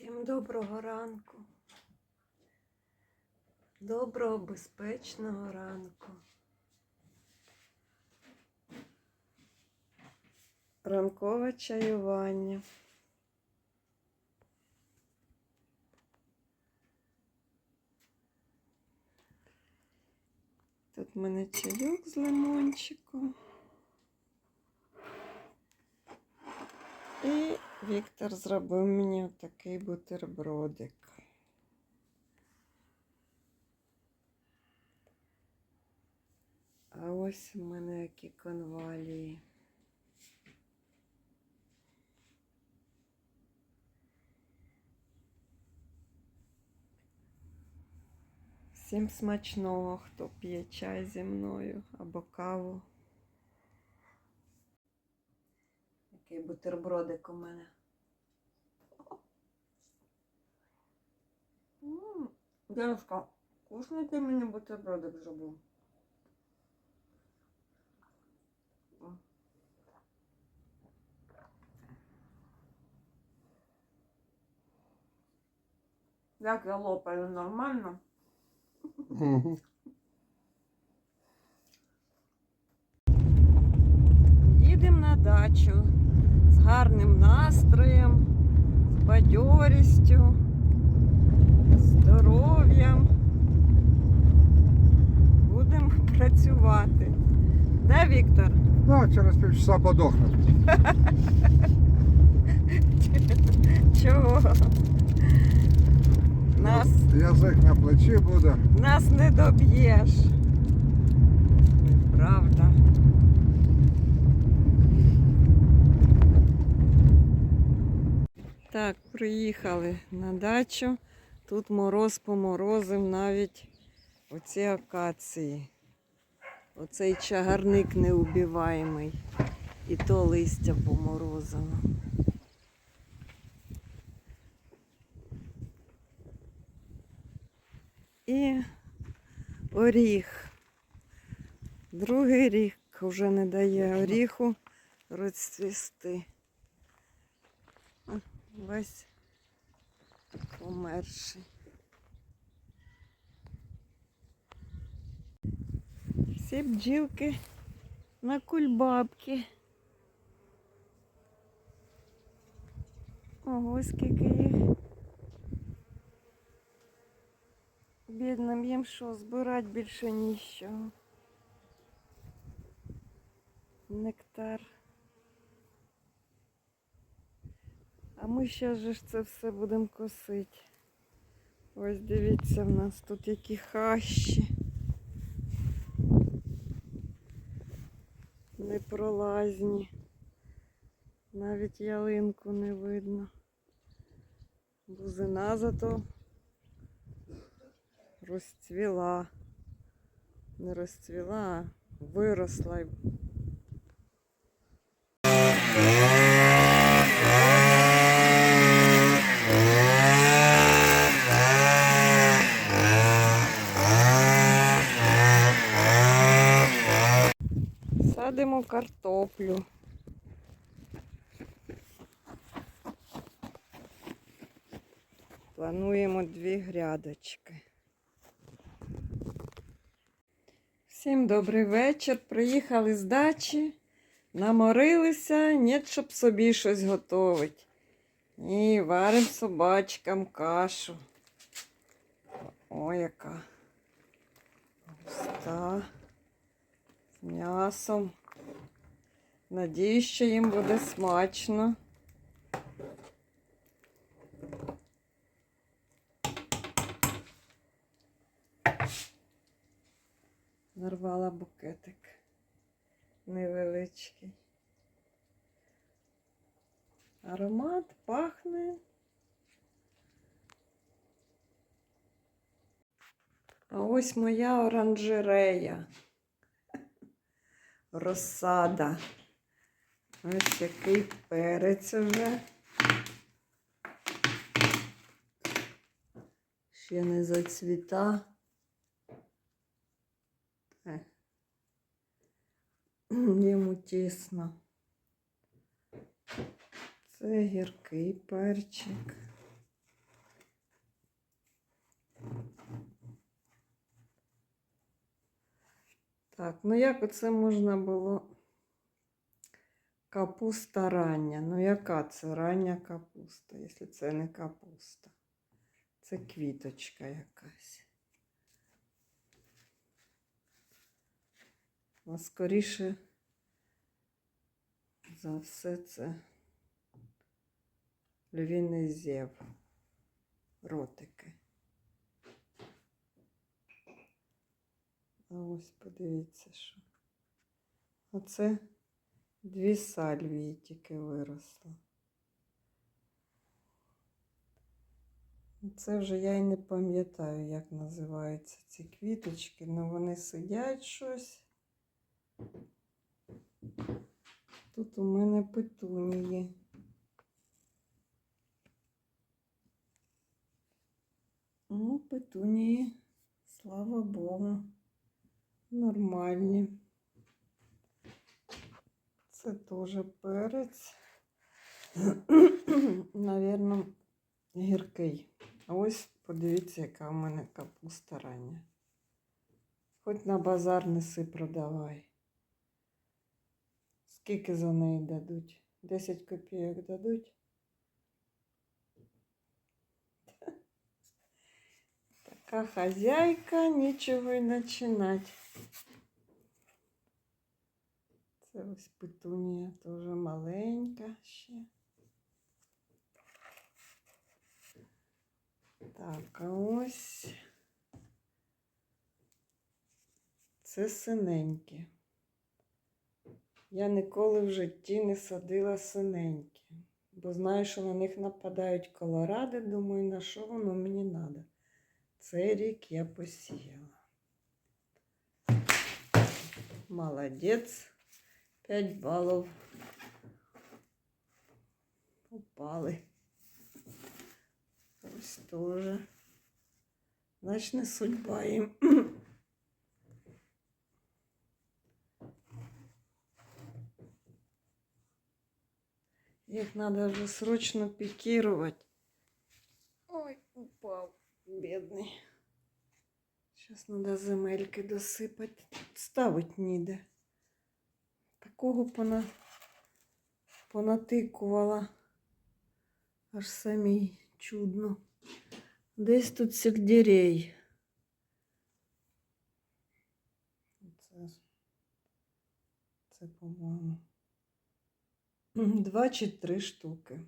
Всім доброго ранку. Доброго, безпечного ранку. Ранкове чаювання. Тут в мене чайок з лимончиком. І Віктор зробив мені такий бутербродик. А ось у мене які конвалії. Всім смачного, хто п'є чай зі мною або каву. Який бутербродик у мене. Дядюшка, вкусний ти мені бутербродик зробив. Як я лопаю нормально? Їдемо на дачу гарним настроєм, з бадьорістю, здоров'ям. Будемо працювати. Де Віктор? Да, через півчаса подохнуть. Чого? Нас, Язик на плечі буде. нас не доб'єш. Правда. Так, приїхали на дачу. Тут мороз поморозив навіть оці акації. Оцей чагарник неубиваємий. І то листя поморозило. І оріх. Другий рік вже не дає оріху розцвісти. Весь померший. Всі бджілки на кульбабки. Ого, скільки їх. Бідним їм що, збирати більше нічого. Нектар. Ми ще ж це все будемо косити. Ось дивіться, в нас тут які хащі. Непролазні. Навіть ялинку не видно. Бузина зато розцвіла. Не розцвіла, а виросла. й Садимо картоплю. Плануємо дві грядочки. Всім добрий вечір. Приїхали з дачі, наморилися, ні, щоб собі щось готувати. Ні, варимо собачкам кашу. О, яка густа. З м'ясом. Надіюсь, що їм буде смачно. Нарвала букетик невеличкий. Аромат пахне. А ось моя оранжерея. Розсада. Ось такий перець вже. Ще не зацвіта. Так. Йому тісно. Це гіркий перчик. Так, ну як оце можна було? Капуста рання. Ну яка це рання капуста, якщо це не капуста? Це квіточка якась. А скоріше за все це львіний зєв. Ротики. А ось подивіться, що. Оце дві сальвії тільки виросло. Це вже я і не пам'ятаю, як називаються ці квіточки, але вони сидять щось. Тут у мене петунії. Ну, петунії, слава Богу, нормальні. Це теж перець. Навірно, гіркий. Ось подивіться, яка в мене капуста рання. Хоч на базар неси продавай. Скільки за неї дадуть? 10 копійок дадуть? Така хазяйка, нічого й починать. Це ось петунія, теж маленька ще. Так, а ось це синенькі. Я ніколи в житті не садила синенькі, бо знаю, що на них нападають колоради. Думаю, на що воно мені треба. Цей рік я посіяла. Молодець. 5 балів. Упали. Ось теж. Значить, не судьба їм. Їх треба вже срочно пікірувати. Ой, упав, бідний. Зараз треба земельки досипати. Ставить ніде. Такого пона... понатикувала. Аж самій чудно. Десь тут сельдерей. Це, це по-моєму. Два чи три штуки.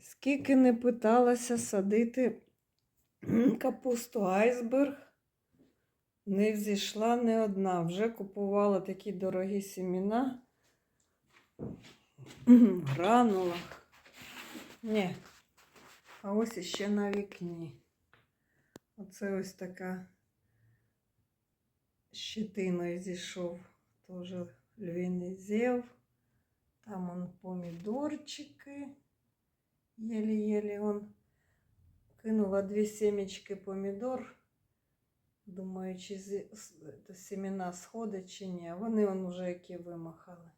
Скільки не питалася садити капусту айсберг, не взійшла не одна. Вже купувала такі дорогі сіміна в гранулах. Ні. А ось іще на вікні. Оце ось така щетиною зійшов. Теж львіний зєв. Там он помідорчики. Єлі-єлі он кинула дві семечки помідор. Думаю, чи зі- с- то семена сходить чи ні. Вони он уже які вимахали.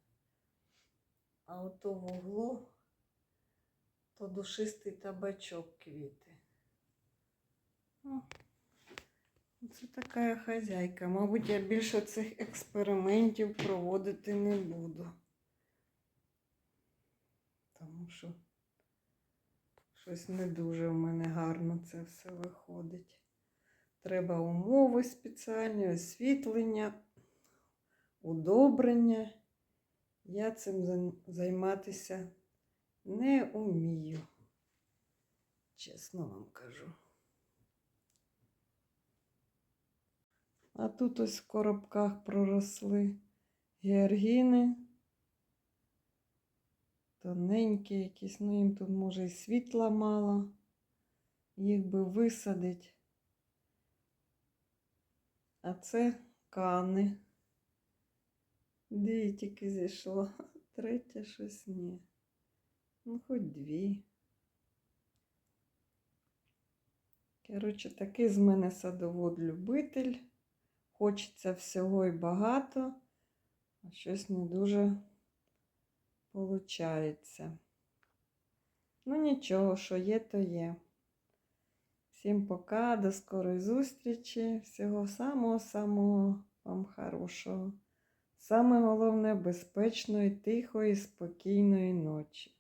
А ото в углу то душистий табачок квіти. Ну, це така хазяйка. Мабуть, я більше цих експериментів проводити не буду. Тому що щось не дуже в мене гарно це все виходить. Треба умови спеціальні, освітлення, удобрення. Я цим займатися не умію. Чесно вам кажу. А тут ось в коробках проросли георгіни. Тоненькі якісь, ну їм тут може і світла мало. Їх би висадить. А це кани. Дві тільки зійшло, третя щось ні. Ну, хоч дві. Коротше, такий з мене садовод-любитель. Хочеться всього і багато, а щось не дуже получається. Ну, нічого, що є, то є. Всім пока, до скорої зустрічі. Всього самого-самого вам хорошого. Саме головне безпечної, тихої, спокійної ночі.